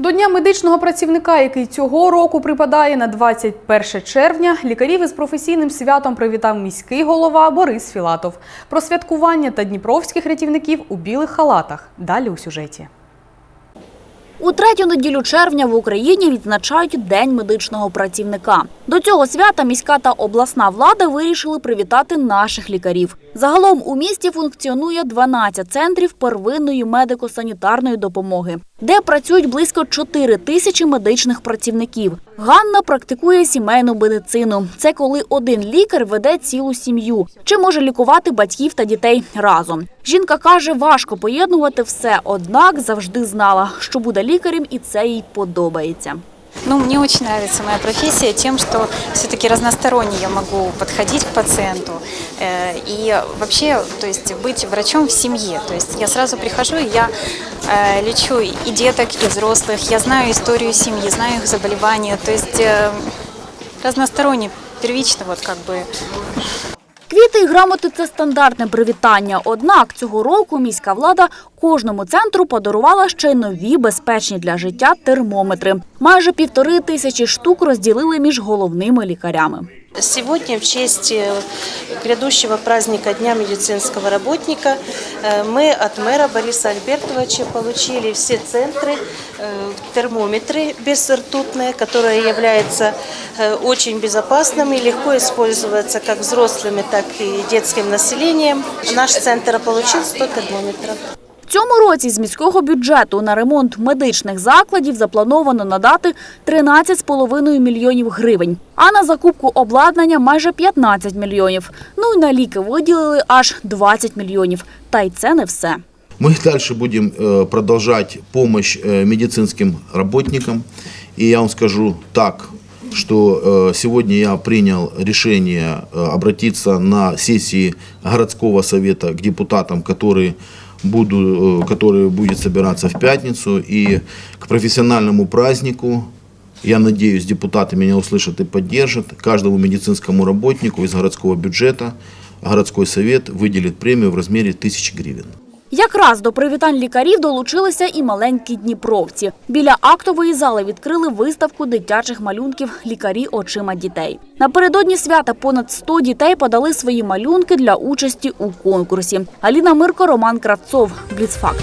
До Дня медичного працівника, який цього року припадає на 21 червня, лікарів із професійним святом привітав міський голова Борис Філатов. Про святкування та дніпровських рятівників у білих халатах. Далі у сюжеті. У третю неділю червня в Україні відзначають День медичного працівника. До цього свята міська та обласна влада вирішили привітати наших лікарів. Загалом у місті функціонує 12 центрів первинної медико-санітарної допомоги, де працюють близько 4 тисячі медичних працівників. Ганна практикує сімейну медицину. Це коли один лікар веде цілу сім'ю чи може лікувати батьків та дітей разом. Жінка каже, важко поєднувати все, однак завжди знала, що буде лікарем, і це їй подобається. Ну, мне очень нравится моя профессия тем, что все-таки разносторонне я могу подходить к пациенту э, и вообще, то есть быть врачом в семье. То есть я сразу прихожу и я э, лечу и деток, и взрослых. Я знаю историю семьи, знаю их заболевания. То есть э, разносторонне, первично вот как бы Квіти і грамоти – це стандартне привітання. Однак цього року міська влада кожному центру подарувала ще й нові безпечні для життя термометри. Майже півтори тисячі штук розділили між головними лікарями. Сегодня в честь э, грядущего праздника Дня медицинского работника э, мы от мэра Бориса Альбертовича получили все центры э, термометры бессортутные, которые являются очень безопасными, легко используются как взрослыми, так и детским населением. Наш центр получил 100 термометров. В цьому році з міського бюджету на ремонт медичних закладів заплановано надати 13,5 мільйонів гривень, а на закупку обладнання майже 15 мільйонів. Ну і на ліки виділили аж 20 мільйонів. Та й це не все. Мы дальше будем э, продолжать помощь э, медицинским работникам. И я вам скажу так, что э, сегодня я принял решение э, обратиться на сессии городского совета к депутатам, которые, буду, э, которые будет собираться в пятницу. И к профессиональному празднику, я надеюсь, депутаты меня услышат и поддержат, каждому медицинскому работнику из городского бюджета городской совет выделит премию в размере 1000 гривен. Якраз до привітань лікарів долучилися і маленькі дніпровці. Біля актової зали відкрили виставку дитячих малюнків «Лікарі очима дітей». Напередодні свята понад 100 дітей подали свої малюнки для участі у конкурсі. Аліна Мирко, Роман Кравцов. Бліцфакт.